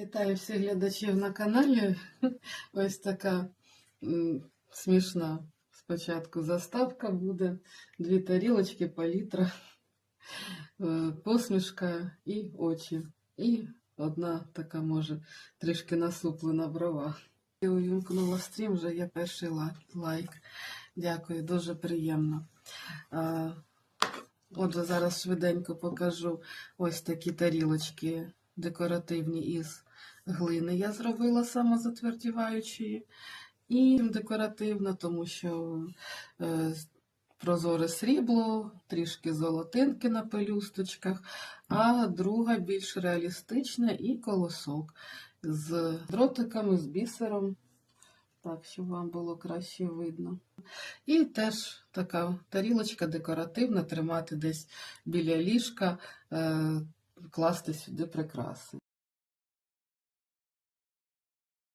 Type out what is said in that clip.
Вітаю всіх глядачів на каналі. Ось така смішна спочатку заставка буде. Дві тарілочки, палітра, е, посмішка і очі. І одна така, може, трішки насуплена брова. Я увімкнула стрім, вже є перший лайк. Дякую, дуже приємно. Отже, зараз швиденько покажу ось такі тарілочки декоративні із глини я зробила самозатвердіваючої. І декоративно, тому що е, прозоре срібло, трішки золотинки на пелюсточках, а друга більш реалістична і колосок з дротиками, з бісером, так, щоб вам було краще видно. І теж така тарілочка декоративна, тримати десь біля ліжка, е, класти сюди прикраси.